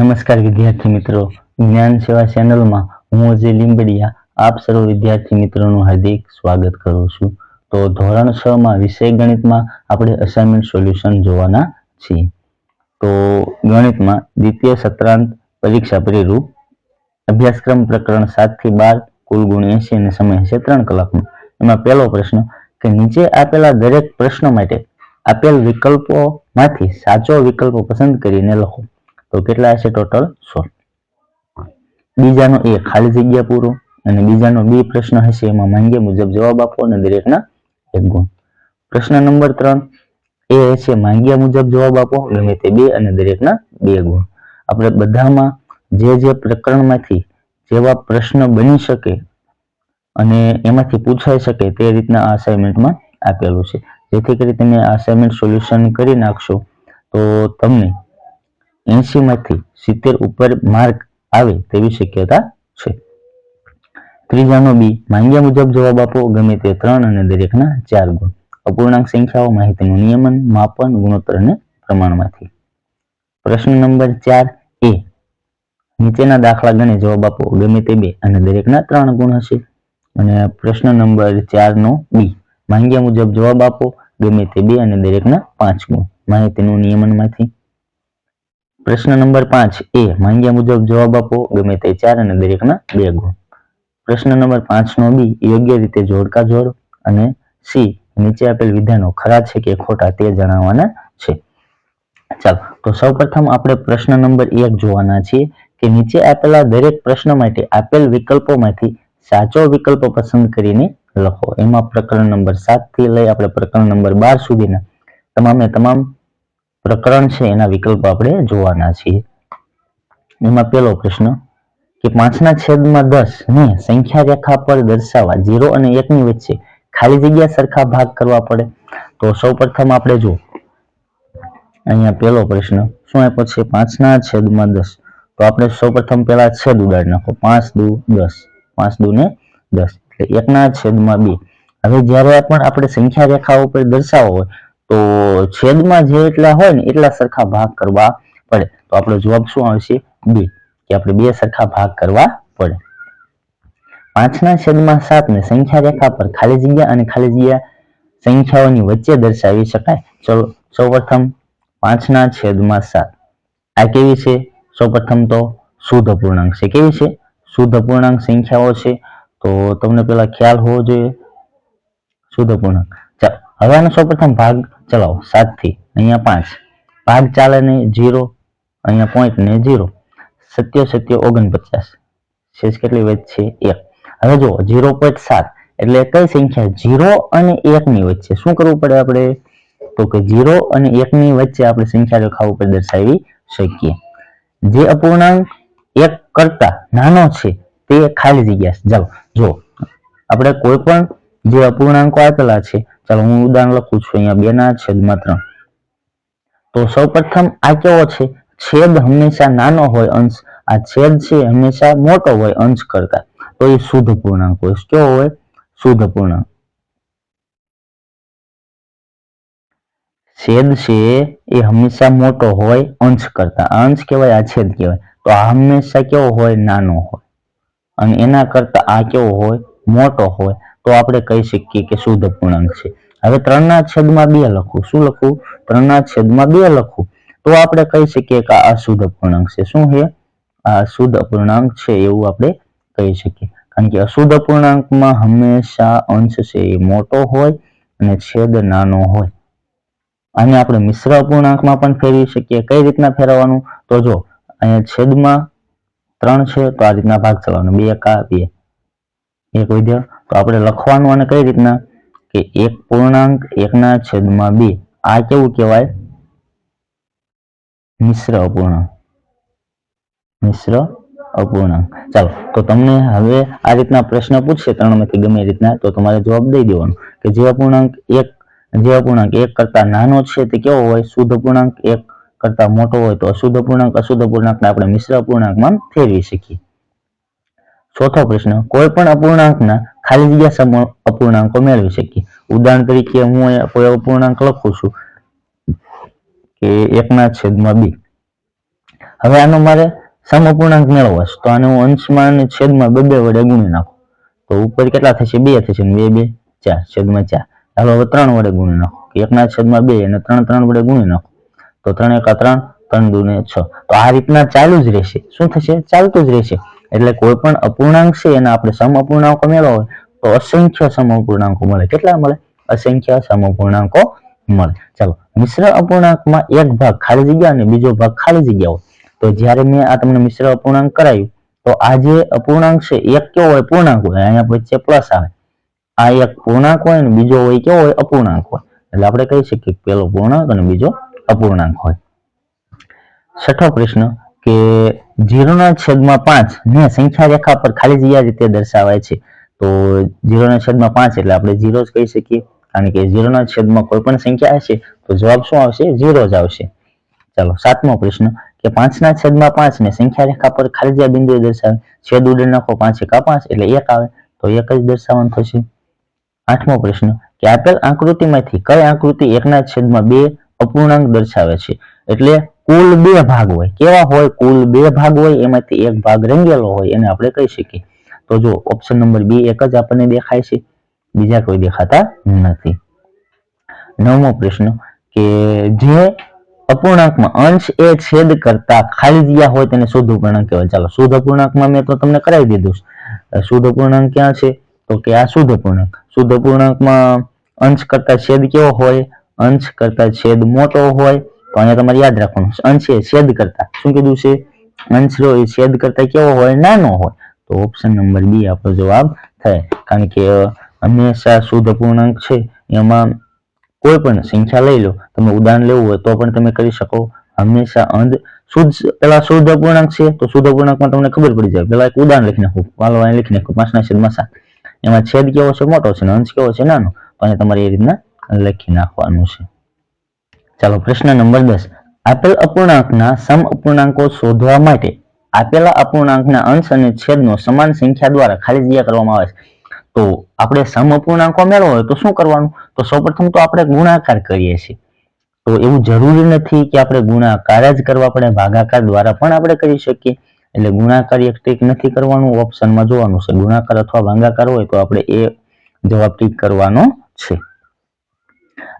નમસ્કાર વિદ્યાર્થી મિત્રો. જ્ઞાન સેવા ચેનલમાં હું અજય લીંબડિયા આપ સર્વ વિદ્યાર્થી મિત્રોનું હાર્દિક સ્વાગત કરું છું. તો ધોરણ છ માં વિષય ગણિતમાં આપણે અસાઇનમેન્ટ સોલ્યુશન જોવાના છીએ. તો ગણિતમાં દ્વિતીય સત્રાંત પરીક્ષા પરિરૂપ અભ્યાસક્રમ પ્રકરણ સાતથી બાર કુલ ગુણ એસી અને સમય હશે ત્રણ કલાકનો. એમાં પહેલો પ્રશ્ન કે નીચે આપેલા દરેક પ્રશ્ન માટે આપેલ વિકલ્પોમાંથી સાચો વિકલ્પ પસંદ કરીને લખો. તો કેટલા હશે ટોટલ સોળ બીજાનો એ ખાલી જગ્યા પૂરો અને બીજાનો બી પ્રશ્ન હશે એમાં માંગ્યા મુજબ જવાબ આપો અને દરેકના એક ગુણ. પ્રશ્ન નંબર ત્રણ, એ હશે માંગ્યા મુજબ જવાબ આપો ગમે તે બે અને દરેકના બે ગુણ. આપણે બધામાં જે જે પ્રકરણમાંથી જેવા પ્રશ્ન બની શકે અને એમાંથી પૂછાઈ શકે તે રીતના અસાઇનમેન્ટમાં આપેલું છે. જેથી કરી તમે અસાઇનમેન્ટ સોલ્યુશન કરી નાખશો તો તમને એસી માંથી સિત્તેર ઉપર માર્ક આવે તેવી શક્યતા છે. ત્રીજાનો બી, માંગ્યા મુજબ જવાબ આપો, ગમે તે ત્રણ અને દરેકના ચાર ગુણ. અપૂર્ણાંક સંખ્યાઓ, માહિતીનું નિયમન, માપન, ગુણોત્તર અને પ્રમાણમાંથી. પ્રશ્ન નંબર ચાર એ, નીચેના દાખલા ગણે જવાબ આપો, ગમે તે બે અને દરેકના ત્રણ ગુણ હશે. અને પ્રશ્ન નંબર ચાર નો બી, માંગ્યા મુજબ જવાબ આપો, ગમે તે બે અને દરેકના પાંચ ગુણ. માહિતીનું નિયમનમાંથી. પ્રશ્ન નંબર પાંચ એ, માંગ્યા મુજબ જવાબ આપો, ગમે તે ચાર અને દરેકના બે ગુણ. પ્રશ્ન નંબર પાંચ નો બી, યોગ્ય રીતે જોડકા જોડ અને સી, નીચે આપેલ વિધાનો ખરા છે કે ખોટા તે જણાવવાના છે. ચાલો, તો સૌપ્રથમ આપણે પ્રશ્ન નંબર એક જોવાના છીએ કે નીચે આપેલા દરેક પ્રશ્ન માટે આપેલ વિકલ્પોમાંથી સાચો વિકલ્પ પસંદ કરીને લખો. એમાં પ્રકરણ નંબર સાતથી લઈ આપણે પ્રકરણ નંબર બાર સુધીના તમામે તમામ પ્રકરણ છે, એના વિકલ્પ આપણે જોવાના છીએ. એમાં પહેલો પ્રશ્ન કે પાંચના છેદમાં દસ ને સંખ્યા રેખા પર દર્શાવવા ઝીરો અને એકની વચ્ચે ખાલી જગ્યા સરખા ભાગ કરવા પડે. તો સૌપ્રથમ આપણે જો અહીંયા પહેલો પ્રશ્ન, શું આપ્યો છે? પાંચના છેદમાં દસ. તો આપણે સૌપ્રથમ પહેલા છેદ ઉડાડી નાખો. પાંચ દુ દસ. પાંચ દુ ને દસ. એટલે એકના છેદમાં બે. હવે જ્યારે પણ આપણે સંખ્યા રેખા ઉપર દર્શાવો હોય તો છેદમાં જે એટલા હોય ને એટલા સરખા ભાગ કરવા પડે. તો આપણો જવાબ શું આવશે? બે. કે આપણે બે સરખા ભાગ કરવા પડે. પાંચના છેદમાં સાત ને સંખ્યા રેખા પર ખાલી જગ્યા અને ખાલી જગ્યા સંખ્યાઓની વચ્ચે દર્શાવી શકાય. ચલો, સૌપ્રથમ પાંચના છેદમાં સાત. આ કેવી છે? સૌપ્રથમ તો શુદ્ધ અપૂર્ણાંક છે. કેવી છે? શુદ્ધ અપૂર્ણાંક સંખ્યાઓ છે. તો તમને પેલા ખ્યાલ હોવો જોઈએ. શુદ્ધ અપૂર્ણાંક હવે આનો સૌપ્રથમ ભાગ ચલાવો સાતથી અહીંયા પાંચ. ભાગ ચાલે ને જીરો, અહીંયા પોઈન્ટ ને જીરો. સત્યો સત્યો, ઓગણપચાસ. શેષ કેટલી વચ્ચે એક. હવે જુઓ, જીરો પોઈન્ટ સાત, એટલે કઈ સંખ્યા? જીરો અને એક ની વચ્ચે. શું કરવું પડે આપણે? તો કે જીરો અને એક ની વચ્ચે આપણે સંખ્યા રેખા ઉપર દર્શાવી શકીએ. જે અપૂર્ણાંક એક કરતા નાનો છે, તે ખાલી જગ્યા ચાલો જો આપણે કોઈ પણ જે અપૂર્ણાંકો આપેલા છે ચાલો હું ઉદાહરણ લખું છું, અહીંયા બે ના છેદમાં ત્રણ તો સૌપ્રથમ આ કેવો છે? છેદ હંમેશા નાનો હોય અંશ, આ છેદ છે હંમેશા મોટો હોય અંશ કરતા. તો એ શુદ્ધ પૂર્ણાંક હોય. કેવો હોય? શુદ્ધ પૂર્ણાંક. છેદ છે એ હંમેશા મોટો હોય અંશ કરતા. અંશ કહેવાય, આ છેદ કહેવાય. તો આ હંમેશા કેવો હોય? નાનો હોય. અને એના કરતા આ કેવો હોય? મોટો હોય. તો આપણે કહી શકીએ કે શુદ્ધ પૂર્ણાંક છે. હવે ત્રણના છેદમાં બે લખું. શું લખું? ત્રણના છેદમાં બે લખું. તો આપણે કહી શકીએ કે આ અશુદ્ધ અપૂર્ણાંક છે. શું છે? આ અશુદ્ધ અપૂર્ણાંક છે એવું આપણે કહી શકીએ. કારણ કે અશુદ્ધ અપૂર્ણાંકમાં હંમેશા અંશ છે એ મોટો હોય અને છેદ નાનો હોય. આને આપણે મિશ્ર અપૂર્ણાંકમાં પણ ફેરવી શકીએ. કઈ રીતના ફેરવવાનું? તો જો, અહીંયા છેદમાં ત્રણ છે, તો આ રીતના ભાગ ચલાવવાનો. બે એકા, બે. એક વિધ્ય તો આપણે લખવાનું અને કઈ રીતના? કે એક પૂર્ણાંક એકના છેદમાં બે. આ કેવું કહેવાય? મિશ્ર અપૂર્ણાંક. મિશ્ર અપૂર્ણાંક. ચાલો, તો તમને હવે આ રીતના પ્રશ્ન પૂછશે ત્રણમાંથી ગમે રીતના, તો તમારે જવાબ દઈ દેવાનો કે જે અપૂર્ણાંક એક, જે અપૂર્ણાંક એક કરતા નાનો છે તે કેવો હોય? શુદ્ધ અપૂર્ણાંક એક કરતા મોટો હોય તો અશુદ્ધ અપૂર્ણાંક, અશુદ્ધ અપૂર્ણાંકને આપણે મિશ્ર અપૂર્ણાંકમાં ફેરવી શકીએ. ચોથો પ્રશ્ન કોઈ પણ અપૂર્ણાંકના ખાલી જગ્યા સમ અપૂર્ણાંકો મેળવી શકીએ. ઉદાહરણ તરીકે હું કોઈ અપૂર્ણાંક લખું છું કે એકના છેદમાં બે. હવે આનો મારે સમઅપૂર્ણાંક મેળવવો છે, તો આને હું અંશમાં અને છેદમાં બે બે વડે ગુણી નાખું. તો ઉપર કેટલા થશે? બે થશે ને બે બે ચાર, છેદમાં ચાર. હાલો હવે ત્રણ વડે ગુણી નાખો. એકના છેદમાં બે અને ત્રણ ત્રણ વડે ગુણી નાખો. તો ત્રણ એકા ત્રણ ત્રણ દુને છ. તો આ રીતના ચાલુ જ રહેશે. શું થશે? ચાલતું જ રહેશે. એટલે કોઈ પણ અપૂર્ણાંક છે એના આપણે સમ અપૂર્ણાંકો મેળવવા હોય, તો અસંખ્ય સમ અપૂર્ણાંકો મળે. કેટલા મળે? અસંખ્ય સમ અપૂર્ણાંકો મળે. ચાલો, મિશ્ર અપૂર્ણાંકમાં એક ભાગ ખાલી જગ્યા અને બીજો ભાગ ખાલી જગ્યા હોય. તો જ્યારે મેં આ તમને મિશ્ર અપૂર્ણાંક કરાયું, તો આ જે અપૂર્ણાંક છે, એક કેવો હોય? પૂર્ણાંક હોય. અહીંયા વચ્ચે પ્લસ આવે. આ એક પૂર્ણાંક હોય ને બીજો હોય કેવો હોય? અપૂર્ણાંક હોય. એટલે આપણે કહી શકીએ કે પેલો પૂર્ણાંક અને બીજો અપૂર્ણાંક હોય. છઠ્ઠો પ્રશ્ન કે જીરોના છેદમાં પાંચ ને સંખ્યા રેખા પર ખાલી જગ્યા રીતે દર્શાવાય છે. તો જીરોના છેદમાં પાંચ એટલે આપણે જીરો જ કહી શકીએ. કારણ કે જીરોના છેદમાં કોઈ પણ સંખ્યા હશે તો જવાબ શું આવશે? જીરો જ આવશે. ચાલો, સાતમો પ્રશ્ન કે પાંચના છેદમાં પાંચ ને સંખ્યા રેખા પર ખાલી જગ્યા બિંદુએ દર્શાવે. છેદ ઉડે નાખો પાંચ એકા પાંચ એટલે એક આવે, તો એક જ દર્શાવવાનું થશે. આઠમો પ્રશ્ન કે આપેલ આકૃતિમાંથી કઈ આકૃતિ એકના છેદમાં બે અપૂર્ણાંક દર્શાવે છે? એટલે કુલ બે ભાગ હોય. કેવા હોય? કુલ બે ભાગ હોય, એમાંથી એક ભાગ રંગેલો હોય, એને આપણે કહી શકીએ. તો જો ઓપ્શન નંબર બી એક જ આપણને દેખાય છે. બીજા કોઈ દેખાતા નથી. નવમો પ્રશ્ન કે જે અપૂર્ણાંકમાં અંશ એ છેદ કરતા ખાલી જગ્યા હોય તેને શુદ્ધ અપૂર્ણાંક કહેવાય. ચાલો, શુદ્ધ અપૂર્ણાંકમાં મેં તો તમને કરાવી દીધું શુદ્ધ અપૂર્ણાંક ક્યાં છે? તો કે આ શુદ્ધ અપૂર્ણાંક. શુદ્ધ અપૂર્ણાંકમાં અંશ કરતા છેદ કેવો હોય? અંશ કરતા છેદ મોટો હોય. તો અહીંયા તમારે યાદ રાખવાનું અંશ એ છેદ કરતા. શું કીધું છે? અંશ લો એ છેદ કરતા કેવો હોય, નાનો હોય, તો ઓપ્શન નંબર બી આપણો જવાબ થાય. કારણ કે હંમેશા શુદ્ધ અપૂર્ણાંક છે. એમાં કોઈ પણ સંખ્યા લઈ લો. તમે ઉદાહરણ લેવું હોય તો પણ તમે કરી શકો. હંમેશા અંધ શુદ્ધ પેલા શુદ્ધ અપૂર્ણાંક છે, તો શુદ્ધ અપૂર્ણાંકમાં તમને ખબર પડી જાય. પેલા એક ઉદાહરણ લખી નાખું. વાલો અહીં લખી નાખું. પાંચના છેદમાં સાત. એમાં છેદ કેવો છે? મોટો છે અને અંશ કેવો છે? નાનો. તો અહીંયા તમારે એ રીતના લખી નાખવાનું છે. ચાલો પ્રશ્ન નંબર દસ. આપેલ અપૂર્ણાંકના સમ અપૂર્ણાંકો શોધવા માટે આપેલા અપૂર્ણાંકના અંશ અને છેદનો સમાન સંખ્યા દ્વારા ખાલી જગ્યા કરવામાં આવે છે. તો આપણે સમ અપૂર્ણાંકો મેળવો હોય તો શું કરવાનું? તો સૌપ્રથમ તો આપણે ગુણાકાર કરીએ છીએ. તો એવું જરૂરી નથી કે આપણે ગુણાકાર જ કરવા પડે, ભાગાકાર દ્વારા પણ આપણે કરી શકીએ. એટલે ગુણાકાર એક ટીક નથી કરવાનું, ઓપ્શનમાં જોવાનું છે. ગુણાકાર અથવા ભાગાકાર હોય તો આપણે એ જવાબ ટીક કરવાનો છે.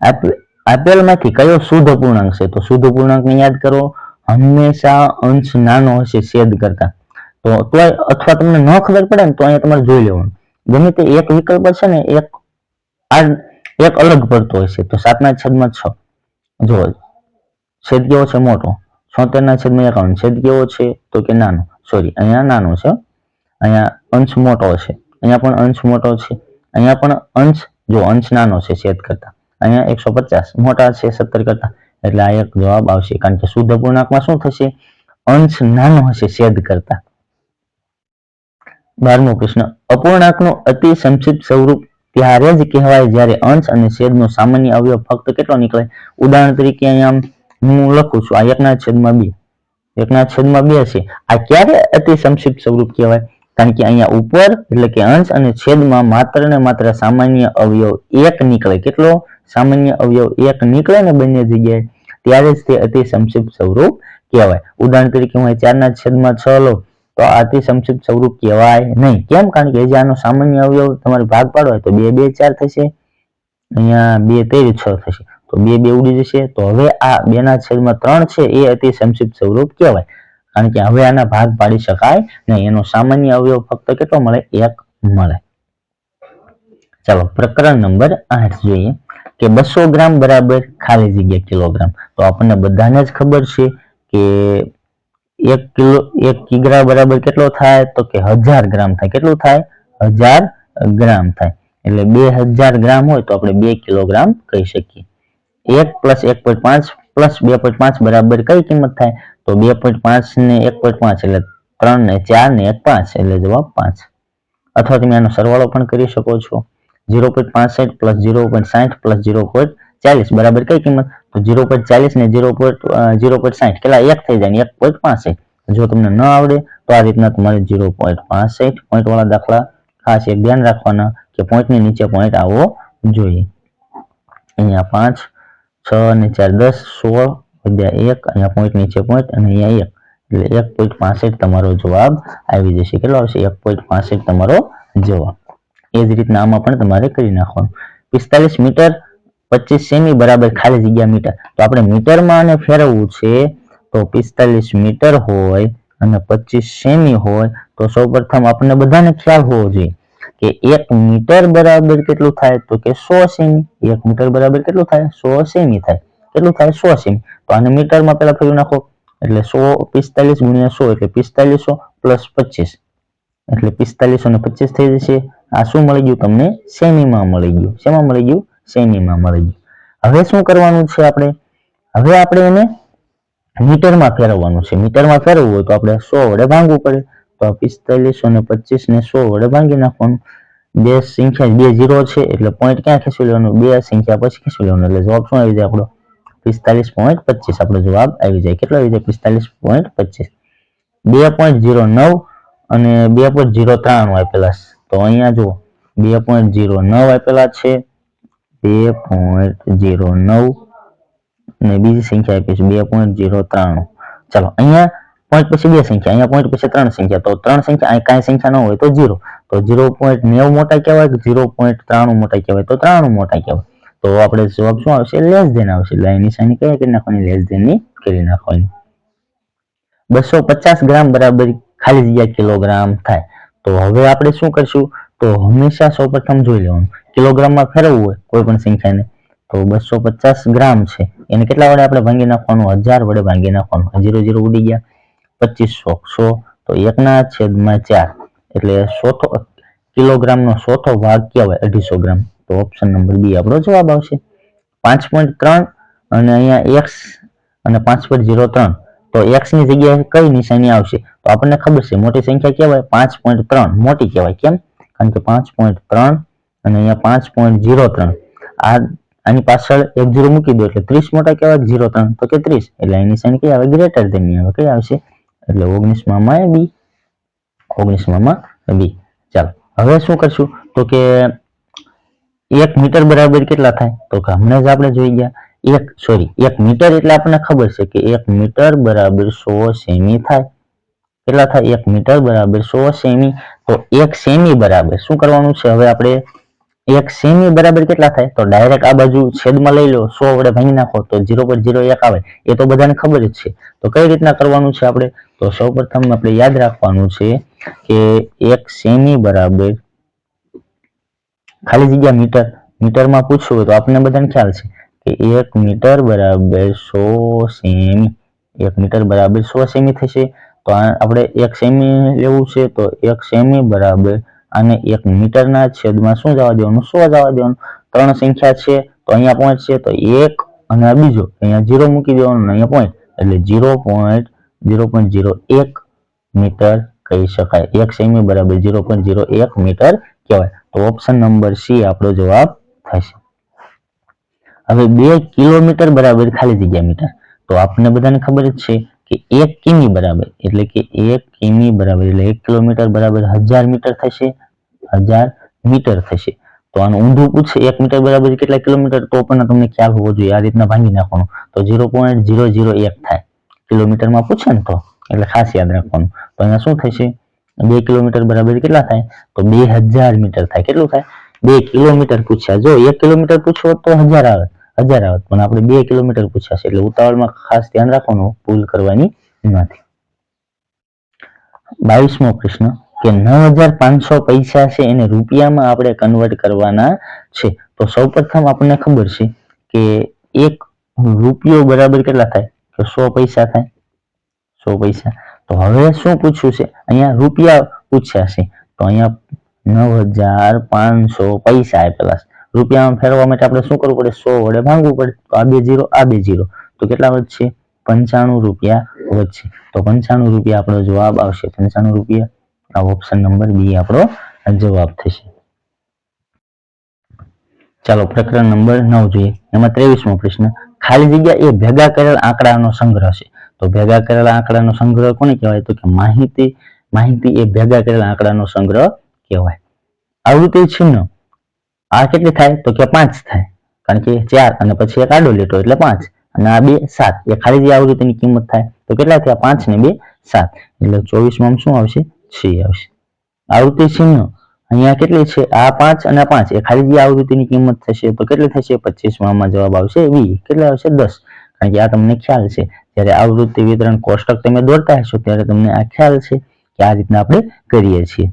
આપ- આપેલમાંથી કયો શુદ્ધ પૂર્ણાંક છે? તો શુદ્ધ અપૂર્ણાંકને યાદ કરો, હંમેશા અંશ નાનો હશે છેદ કરતા. તો અથવા તમને ન ખબર પડે ને, તો અહીંયા તમારે જોઈ લેવાનું. ગમે તે એક વિકલ્પ છે ને, એક આ એક અલગ પડતો હોય છે તો સાતના છેદમાં છ. જો છેદ કેવો છે? મોટો. છોતેર ના છેદમાં એકાવન છેદ કેવો છે? તો કે નાનો. સોરી અહીંયા નાનો છે અહીંયા અંશ મોટો છે અહીંયા પણ અંશ મોટો છે. અહીંયા પણ અંશ, જો અંશ નાનો છે, છેદ કરતા. અહીંયા એકસો મોટા છે સત્તર કરતા. એટલે આ એક જવાબ આવશે. કારણ કે શુદ્ધ અપૂર્ણાંકમાં શું થશે? અંશ નાનો હશે છેદ કરતા. બારમો પ્રશ્ન. અપૂર્ણાંકનું અતિ સંક્ષિપ્ત સ્વરૂપ ત્યારે જ કહેવાય જ્યારે અંશ અને છેદનો સામાન્ય અવયવ ફક્ત કેટલો નીકળે? ઉદાહરણ તરીકે અહીંયા હું લખું છું. આ એકના છેદમાં બે. એકના છેદમાં બે છે આ ક્યારે અતિ સંક્ષિપ્ત સ્વરૂપ કહેવાય? કારણ કે અહીંયા ઉપર એટલે કે અંશ અને છેદમાં માત્ર ને માત્ર સામાન્ય અવયવ એક નીકળે. કેટલો? સામાન્ય અવયવ એક નીકળે ને બંને જગ્યાએ. ત્યારે જ તે અતિ સંક્ષિપ્ત સ્વરૂપ કહેવાય. ઉદાહરણ તરીકે હું ચારના છેદમાં છ લો તો આ અતિ સ્વરૂપ કહેવાય નહીં. કેમ? કારણ કે જે આનો સામાન્ય અવયવ તમારે ભાગ પાડો તો બે બે, ચાર થશે. અહીંયા બે, તેર, છ થશે. તો બે બે ઉડી જશે. તો હવે આ બે ના છેદમાં ત્રણ છે, એ અતિ સંક્ષિપ્ત સ્વરૂપ કહેવાય. કારણ કે હવે આના ભાગ પાડી શકાય નહીં. એનો સામાન્ય અવયવ ફક્ત કેટલો મળે? એક મળે. ચાલો, પ્રકરણ નંબર આઠ જોઈએ કે બસો ગ્રામ બરાબર ખાલી જગ્યા કિલોગ્રામ. તો આપણને બધાને જ ખબર છે કે એક કિલો, એક કિગ્રા બરાબર કેટલો થાય? તો કે હજાર ગ્રામ થાય. કેટલું થાય? હજાર ગ્રામ થાય. એટલે બે હજાર ગ્રામ હોય તો આપણે બે કિલોગ્રામ કહી શકીએ. એક પ્લસ એક પોઈન્ટ પાંચ, પ્લસ બે પોઈન્ટ પાંચ બરાબર કઈ કિંમત થાય? તો બે પોઈન્ટ પાંચ ને એક પોઈન્ટ પાંચ એટલે ત્રણ ને ચાર ને એક પાંચ એટલે જવાબ પાંચ. અથવા તમે આનો સરવાળો પણ કરી શકો છો. ઝીરો પોઈન્ટ પાસઠ પ્લસ ઝીરો પોઈન્ટ સાઠ પ્લસ ઝીરો પોઈન્ટ ચાલીસ, બરાબર કઈ કિંમત? તો ઝીરો પોઈન્ટ ચાલીસ ને ઝીરો પોઈન્ટ ઝીરો પોઈન્ટ સાઠ કેટલા? એક થઈ જાય એક પોઈન્ટ પાસઠ. જો તમને ન આવડે, તો આ રીતના તમારે ઝીરો પોઈન્ટ પાસઠ પોઈન્ટ વાળા દાખલા ખાસ એક ધ્યાન રાખવાના કે પોઈન્ટની નીચે પોઈન્ટ આવવો જોઈએ. અહીંયા પાંચ, છ અને ચાર, દસ, સોળ એક, અહીંયા પોઈન્ટ નીચે પોઈન્ટ અને અહીંયા એક. એટલે એક પોઈન્ટ પાસઠ તમારો જવાબ આવી જશે. કેટલો આવશે? એક પોઈન્ટ પાસઠ તમારો જવાબ. એ જ રીતના આમાં પણ તમારે કરી નાખવાનું. પિસ્તાલીસ મીટર, પચીસ સેમી બરાબર ખાલી જગ્યા મીટર. તો આપણે મીટરમાં આને ફેરવવું છે તો પિસ્તાલીસ મીટર હોય અને પચીસ સેમી હોય તો સૌપ્રથમ આપણને બધાને ખ્યાલ હોવો જોઈએ કે એક મીટર બરાબર કેટલું થાય? તો કે સો સેમી. એક મીટર બરાબર કેટલું થાય? સો સેમી થાય. કેટલું થાય સો સીમ તો આને મીટરમાં પહેલા ફેરવી નાખો. એટલે સો પિસ્તાલીસ ગુણ્યા સો એટલે પિસ્તાલીસો પ્લસ પચીસ. એટલે પિસ્તાલીસો ને પચીસ થઈ જશે. આ શું મળી ગયું? તમને સેમીમાં મળી ગયું. શેમાં મળી ગયું? સેમીમાં મળી ગયું. હવે શું કરવાનું છે આપણે? હવે આપણે એને મીટરમાં ફેરવવાનું છે. મીટરમાં ફેરવવું હોય તો આપણે સો વડે ભાંગવું પડે. તો પિસ્તાલીસો ને પચીસ ને સો વડે ભાંગી નાખવાનું. બે સંખ્યા બે જીરો છે એટલે પોઈન્ટ ક્યાં ખેંચી લેવાનું? બે સંખ્યા પછી ખેંચી લેવાનું. એટલે જવાબ શું આવી જાય આપણો? પિસ્તાલીસ પોઈન્ટ પચીસ. આપણો જવાબ આવી જાય. કેટલો આવી જાય? પિસ્તાલીસ પોઈન્ટ પચીસ. બે પોઈન્ટ ઝીરો નવ અને બે પોઈન્ટ ઝીરો ત્રાણું આપેલા તો અહીંયા જુઓ. બે પોઈન્ટ ઝીરો નવ આપેલા છે. બે પોઈન્ટ ઝીરો નવ અને બીજી સંખ્યા આપી છે. બે પોઈન્ટ ઝીરો ત્રાણું. ચાલો, અહીંયા પોઈન્ટ પછી બે સંખ્યા. અહીંયા પોઈન્ટ પછી ત્રણ સંખ્યા. તો ત્રણ સંખ્યા, અહીં કાંઈ સંખ્યા ન હોય તો ઝીરો તો ઝીરો પોઈન્ટ નેવું મોટા કહેવાય ઝીરો પોઈન્ટ ત્રાણું મોટા કહેવાય? તો ત્રાણું મોટા કહેવાય. તો આપણે જવાબ શું આવશે? લેસ ધેન આવશે. એટલે નિશાની કઈ કરી નાખવાની? લેસ ધેનની કરી નાખવાની. બસો પચાસ ગ્રામ બરાબર ખાલી જગ્યા કિલોગ્રામ થાય. તો હવે આપણે શું કરશું? તો હંમેશા સૌપ્રથમ જોઈ લેવાનું. કિલોગ્રામમાં ફેરવવું હોય કોઈ પણ સંખ્યાને. તો બસો પચાસ ગ્રામ છે. એને કેટલા વડે આપણે ભાંગી નાખવાનું? હજાર વડે ભાંગી નાખવાનું. જીરો જીરો ઉડી ગયા. પચીસો. સો. તો એકના છેદમાં ચાર. એટલે સોથો કિલોગ્રામનો સોથો ભાગ કહેવાય અઢીસો ગ્રામ. તો ઓપ્શન નંબર બી આપણો જવાબ આવશે. પાંચ પોઈન્ટ ત્રણ અને અહીંયા એક્સ અને પાંચ પોઈન્ટ ઝીરો ત્રણ. તો એક્સની જગ્યાએ કઈ નિશાની આવશે? તો આપણને ખબર છે, મોટી સંખ્યા કહેવાય, પાંચ પોઈન્ટ ત્રણ. મોટી કહેવાય કેમ? કારણ કે પાંચ પોઈન્ટ ત્રણ અને અહીંયા પાંચ પોઈન્ટ ઝીરો ત્રણ. આ આની પાછળ એક ઝીરો મૂકી દો, એટલે ત્રીસ મોટા કહેવાય ઝીરો ત્રણ. તો કે ત્રીસ. એટલે એની નિશાની કઈ આવે? ગ્રેટર દેન આવે. કઈ આવશે? એટલે ઓગણીસમાં માં બી ઓગણીસમાં માં બી ચાલો, હવે શું કરશું? તો કે એક મીટર બરાબર કેટલા થાય? તો કે હમણાં જ આપણે જોઈ ગયા. એક સોરી એક મીટર એટલે આપણને ખબર છે કે એક મીટર બરાબર સો સેમી થાય. કેટલા થાય? એક મીટર બરાબર સો સેમી. તો એક સેમી બરાબર, શું કરવાનું છે? હવે આપણે એક સેમી બરાબર કેટલા થાય? તો ડાયરેક્ટ આ બાજુ છેદમાં લઈ લો, સો વડે ભાંગી નાખો, તો ઝીરો પર ઝીરો એક આવે. એ તો બધાને ખબર જ છે. તો કઈ રીતના કરવાનું છે આપણે? તો સૌપ્રથમ આપણે યાદ રાખવાનું છે કે એક સેમી બરાબર ખાલી જગ્યા મીટર, મીટરમાં પૂછવું તો આપણને બધાને ખ્યાલ છે કે એક મીટર બરાબર સો સેમી, એક મીટર બરાબર સો સેમી થશે. તો આપણે એક સેમી લેવું છે તો એક સેમી બરાબર અને એક મીટરના છેદમાં શું જવા દેવાનું? સો જવા દેવાનું. ત્રણ સંખ્યા છે તો અહીંયા પોઈન્ટ છે તો એક અને બીજો અહીંયા જીરો મૂકી દેવાનું અહીંયા પોઈન્ટ એટલે zero point zero point zero એક મીટર કહી શકાય. એક સેમી બરાબર જીરો પોઈન્ટ જીરો એક મીટર કહેવાય. તો ઓપ્શન નંબર સી આપણો જવાબ થશે. હવે બે કિલોમીટર બરાબર ખાલી જગ્યા મીટર તો આપણને બધાને ખબર જ છે કે એક કિમી બરાબર, એટલે કે એક કિમી બરાબર, એટલે એક કિલોમીટર બરાબર હજાર મીટર થશે. હજાર મીટર થશે. તો આનું ઊંધું પૂછે, એક મીટર બરાબર કેટલા કિલોમીટર? તો પણ તમને ખ્યાલ હોવો જોઈએ, આ રીતના ભાંગી નાખવાનું. તો ઝીરો પોઈન્ટ ઝીરો ઝીરો એક થાય. કિલોમીટરમાં પૂછે ને તો, એટલે ખાસ યાદ રાખવાનું. તો અહીંયા શું થશે? બે કિલોમીટર બરાબર કેટલા થાય? તો બે મીટર થાય. કેટલું થાય? બે કિલોમીટર પૂછ્યા. જો એક કિલોમીટર પૂછવો તો હજાર આવે. હજાર આવે. પણ આપણે બે કિલોમીટર પૂછ્યા છે. એટલે ઉતાવળમાં ખાસ ધ્યાન રાખવાનું, ભૂલ કરવાની નથી. બાવીસમો પ્રશ્ન કે નવ હજાર પાંચસો પૈસા છે એને રૂપિયામાં આપણે કન્વર્ટ કરવાના છે. તો સૌપ્રથમ આપણને ખબર છે કે એક રૂપિયો બરાબર કેટલા થાય? તો સો પૈસા થાય? સો પૈસા. તો હવે શું પૂછ્યું છે? અહીંયા રૂપિયા પૂછ્યા છે. તો અહીંયા નવ હજાર પાંચસો પૈસા આપેલા રૂપિયામાં ફેરવવા માટે આપણે શું કરવું પડે? સો વડે ભાંગવું પડે. તો આ બે જીરો, આ બે જીરો. તો કેટલા વધશે? પંચાણું રૂપિયા વધશે. તો પંચાણું રૂપિયા આપણો જવાબ આવશે. પંચાણું રૂપિયા. આ ઓપ્શન નંબર બી આપણો જવાબ થશે. ચાલો, પ્રકરણ નંબર નવ જોઈએ. એમાં ત્રેવીસમો પ્રશ્ન. ખાલી જગ્યા એ ભેગા કરેલ આંકડાનો સંગ્રહ છે. તો ભેગા કરેલા આંકડાનો સંગ્રહ કોને કહેવાય? તો કે માહિતી માહિતી એ ભેગા કરેલા આંકડાનો સંગ્રહ કહેવાય. આવૃત્તિ છિન્ન. આ કેટલી થાય? તો કે પાંચ થાય. કારણ કે ચાર અને પછી એક આડો લીટો એટલે પાંચ. અને આ બે સાત. એ ખાલી જે આવૃત્તિની કિંમત થાય, તો કેટલા થયા? પાંચ ને બે સાત. એટલે ચોવીસમાં શું આવશે? છે આવશે. આવૃત્તિ ચિહ્ન અહીંયા કેટલી છે? આ પાંચ અને પાંચ. એ ખાલી જે આવૃત્તિની કિંમત થશે તો કેટલી થશે? પચીસમાં જવાબ આવશે વી. કેટલા આવશે? દસ. કારણ કે આ તમને ખ્યાલ છે. જ્યારે આવૃત્તિ વિતરણ કોષ્ટક તમે દોરતા હશો, ત્યારે તમને આ ખ્યાલ છે કે આ રીતના આપણે કરીએ છીએ.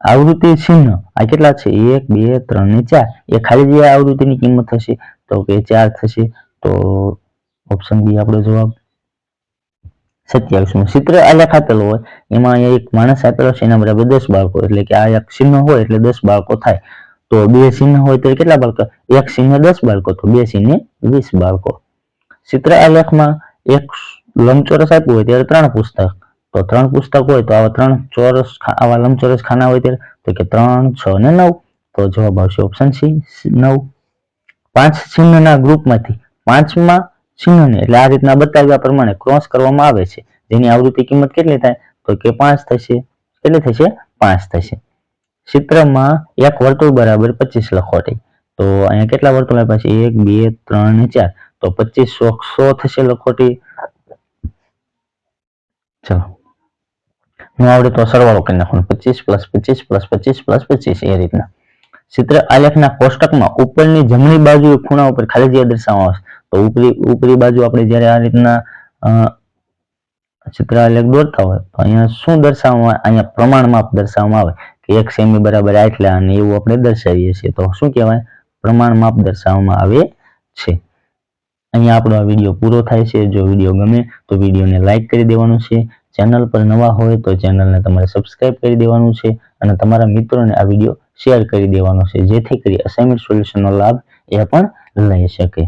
આવૃત્તિ ચિહ્ન, આ કેટલા છે? એક, બે, ત્રણ ને ચાર. એ ખાલી જે આવૃત્તિની કિંમત થશે. તો કે ચાર થશે. તો ઓપ્શન બી આપણો જવાબ સત્યાવીસમું. ચિત્ર આલેખ આપેલો હોય. એમાં અહીંયા એક માણસ આપેલો છે. એના બરાબર દસ બાળકો. એટલે કે આ એક ચિહ્ન હોય એટલે દસ બાળકો થાય. તો બે ચિહ્ન હોય તો કેટલા બાળકો? એક ચિહ્ન દસ બાળકો. તો બે ચિહ્ન વીસ બાળકો. ચિત્ર આલેખમાં એક લંબચોરસ આપ્યું હોય ત્યારે ત્રણ પુસ્તક. તો ત્રણ પુસ્તક હોય તો આવા ત્રણ ચોરસ આવા લંબચોરસ ખાના હોય ત્યારે તો કે ત્રણ, છ ને નવ. તો જવાબ આવશે ઓપ્શન સી નવ. પાંચ ચિહ્નના ગ્રુપમાંથી પાંચમાં ચિહ્નને, એટલે આ રીતના બતાવ્યા પ્રમાણે ક્રોસ કરવામાં આવે છે. જેની આવૃત્તિ કિંમત કેટલી થાય? તો કે પાંચ થશે. કેટલી થશે? પાંચ થશે. ચિત્રમાં એક વર્તુળ બરાબર પચીસ લખોટી તો અહીંયા કેટલા વર્તુળ આપ્યા છે? એક, બે, ત્રણ ને ચાર. તો પચીસ સો થશે લખોટી. ચલો. ન આવડે તો સરવાળો કરી નાખવાનો પચીસ પ્લસ પચીસ પ્લસ પચીસ પ્લસ પચીસ, એ રીતના. ચિત્ર આલેખના કોષ્ટકમાં ઉપરની જમણી બાજુ ખૂણા ઉપર ખાલી જગ્યા દર્શાવવામાં આવશે. તો ઉપરી ઉપરી બાજુ આપણે જ્યારે આ રીતના ચિત્ર આલેખ દોરતા હોય, તો અહીંયા શું દર્શાવવામાં અહીંયા પ્રમાણ માપ દર્શાવવામાં આવે કે એક સેમી બરાબર આટલા અને એવું આપણે દર્શાવીએ છીએ. તો શું કહેવાય? પ્રમાણ માપ દર્શાવવામાં આવે છે. અહીંયા આપણો આ વીડિયો પૂરો થાય છે. જો વીડિયો ગમે તો વિડીયોને લાઇક કરી દેવાનું છે. ચેનલ પર નવા હોય તો ચેનલને તમારે સબસ્ક્રાઇબ કરી દેવાનું છે અને તમારા મિત્રોને આ વીડિયો શેર કરી દેવાનો છે. જેથી કરી અસાઇનમેન્ટ સોલ્યુશનનો લાભ એ પણ લઈ શકે.